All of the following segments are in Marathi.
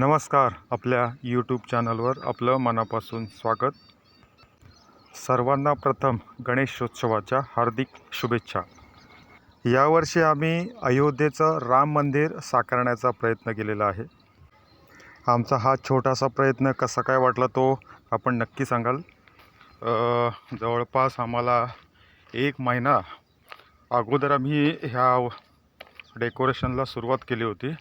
नमस्कार आपल्या यूट्यूब चॅनलवर आपलं मनापासून स्वागत. सर्वांना प्रथम गणेशोत्सवाच्या हार्दिक शुभेच्छा. यावर्षी आम्ही अयोध्येचं राम मंदिर साकारण्याचा प्रयत्न केलेला आहे. आमचा हा छोटासा प्रयत्न कसा काय वाटला तो आपण नक्की सांगाल. जवळपास आम्हाला एक महिना अगोदर आम्ही ह्या डेकोरेशनला सुरुवात केली होती.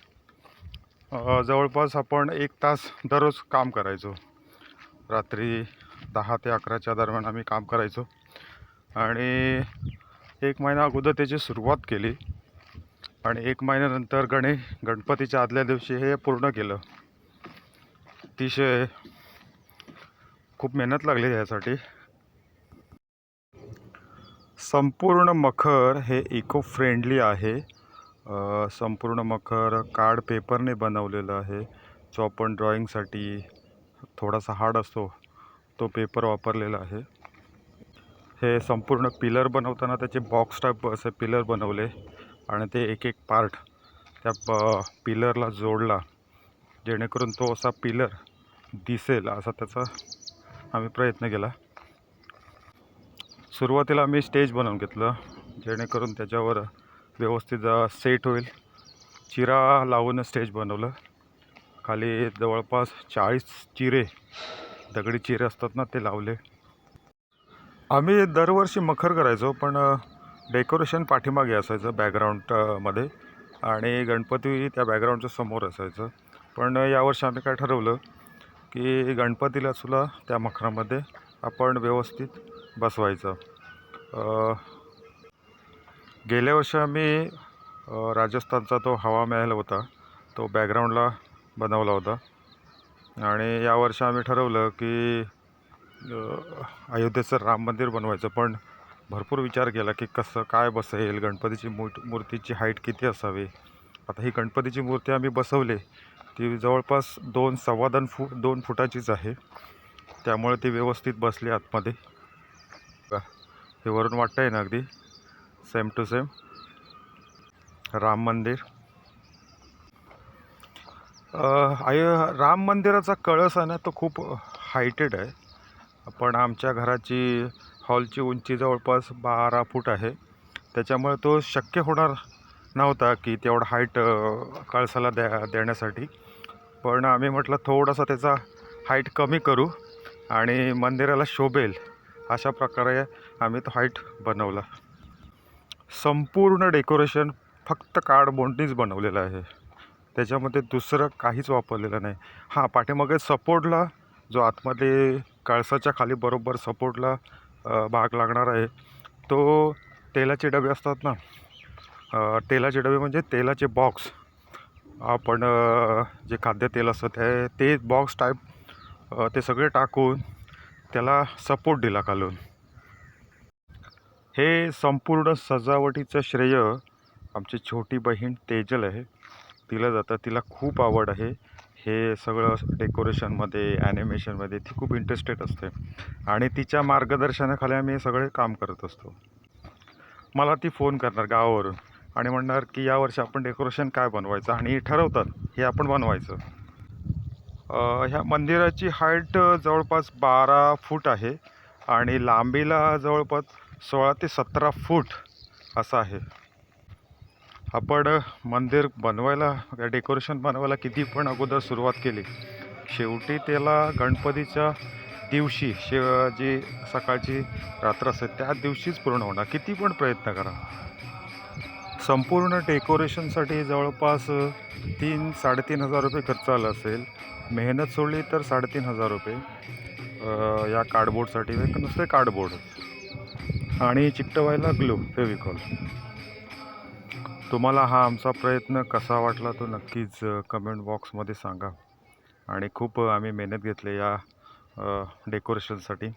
जवळपास आपण एक तास दररोज काम करायचो. रात्री दहा ते अकराच्या दरम्यान आम्ही काम करायचो. आणि एक महिना अगोदर त्याची सुरुवात केली. आणि एक महिन्यानंतर गणे गणपतीच्या आदल्या दिवशी हे पूर्ण केलं. अतिशय खूप मेहनत लागली यासाठी संपूर्ण मखर हे इको फ्रेंडली आहे. अ, संपूर्ण मखर कार्ड पेपरने बनवलेलं आहे. जो आपण ड्रॉइंगसाठी थोडासा हार्ड असतो तो पेपर वापरलेला आहे. हे संपूर्ण पिलर बनवताना त्याचे बॉक्स टाईप असे पिलर बनवले आणि ते एक एक पार्ट त्या प पिलरला जोडला. जेणेकरून तो असा पिलर दिसेल असा त्याचा आम्ही प्रयत्न केला. सुरुवातीला आम्ही स्टेज बनवून घेतलं जेणेकरून त्याच्यावर व्यवस्थित सेट होईल. चिरा लावून स्टेज बनवलं. खाली जवळपास चाळीस चिरे दगडी चिरे असतात ना ते लावले. आम्ही दरवर्षी मखर करायचो पण डेकोरेशन पाठीमागे असायचं बॅकग्राऊंडमध्ये आणि गणपती त्या बॅकग्राऊंडच्या समोर असायचं. पण यावर्षी आम्ही काय ठरवलं की गणपतीला सुद्धा त्या मखरामध्ये आपण व्यवस्थित बसवायचं. गेल्या वर्षी आम्ही राजस्थानचा तो हवा महल होता तो बॅकग्राऊंडला बनवला होता. आणि यावर्षी आम्ही ठरवलं की अयोध्येचं राम मंदिर बनवायचं. पण भरपूर विचार केला की कसं काय बसेल गणपतीची मू मूर्तीची हाईट किती असावी? आता ही गणपतीची मूर्ती आम्ही बसवली ती जवळपास दोन सव्वा दोन दोन फुटाचीच आहे. त्यामुळे ती व्यवस्थित बसली आतमध्ये. हे वरून वाटतं आहे ना अगदी? Same to same. राम मंदिर. आय राम मंदिराचा कळस आहे ना तो खूप हायटेड आहे. पण आमच्या घराची हॉलची उंची जवळपास बारा फूट आहे. त्याच्यामुळे तो शक्य होणार नव्हता की तेवढा हाईट कळसाला द्या देण्यासाठी. पण आम्ही म्हटलं थोडासा त्याचा हाईट कमी करू आणि मंदिराला शोभेल अशा प्रकारे आम्ही तो हाईट बनवला. संपूर्ण डेकोरेशन फक्त कार्डबोर्डनीच बनवलेलं आहे. त्याच्यामध्ये दुसरं काहीच वापरलेलं नाही. हां पाठीमागे सपोर्टला जो आतमध्ये कळसाच्या खाली बरोबर सपोर्टला भाग लागणार आहे तो तेलाचे डबे असतात ना तेलाचे डबे म्हणजे तेलाचे बॉक्स आपण जे खाद्यतेल असतं ते ते बॉक्स टाईप ते सगळे टाकून त्याला सपोर्ट दिला खालून. हे संपूर्ण सजावटीचं श्रेय आमची छोटी बहीण तेजल आहे. तिला जातं तिला खूप आवड आहे. हे सगळं डेकोरेशनमध्ये ॲनिमेशनमध्ये ती खूप इंटरेस्टेड असते. आणि तिच्या मार्गदर्शनाखाली आम्ही हे सगळे काम करत असतो. मला ती फोन करणार गावावरून आणि म्हणणार की यावर्षी आपण डेकोरेशन काय बनवायचं आणि ठरवतात हे आपण बनवायचं. ह्या मंदिराची हाईट जवळपास बारा फूट आहे आणि लांबीला जवळपास सोळा ते सतरा फूट असं आहे. आपण मंदिर बनवायला डेकोरेशन बनवायला किती पण अगोदर सुरुवात केली. शेवटी त्याला गणपतीच्या दिवशी शेव जी सकाळची रात्र असते त्या दिवशीच पूर्ण होणार. किती पण प्रयत्न करा. संपूर्ण डेकोरेशनसाठी जवळपास तीन साडेतीन हजार रुपये खर्च आला असेल. मेहनत सोडली तर साडेतीन हजार रुपये. या कार्डबोर्डसाठी नुसते कार्डबोर्ड आणि चिकटवायला ग्लू फेविकॉल तुम्हाला हा आमचा प्रयत्न कसा वाटला तो नक्कीच कमेंट बॉक्समध्ये सांगा. आणि खूप आम्ही मेहनत घेतली या डेकोरेशनसाठी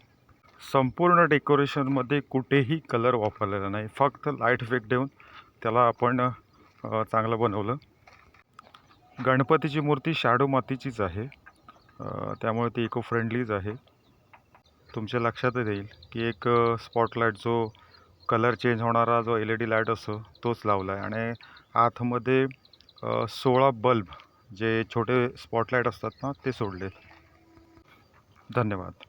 संपूर्ण डेकोरेशनमध्ये कुठेही कलर वापरलेला नाही. फक्त लाइट इफेक्ट देऊन त्याला आपण चांगलं बनवलं. गणपतीची मूर्ती शाडो मातीचीच आहे. त्यामुळे ती इको फ्रेंडलीच आहे. तुमच्या लक्षातच येईल की एक स्पॉटलाईट जो कलर चेंज होणारा जो एल ई डी लाइट असतो तोच लावला आहे आणि आतमध्ये सोळा बल्ब जे छोटे स्पॉटलाईट असतात ना ते सोडले. धन्यवाद.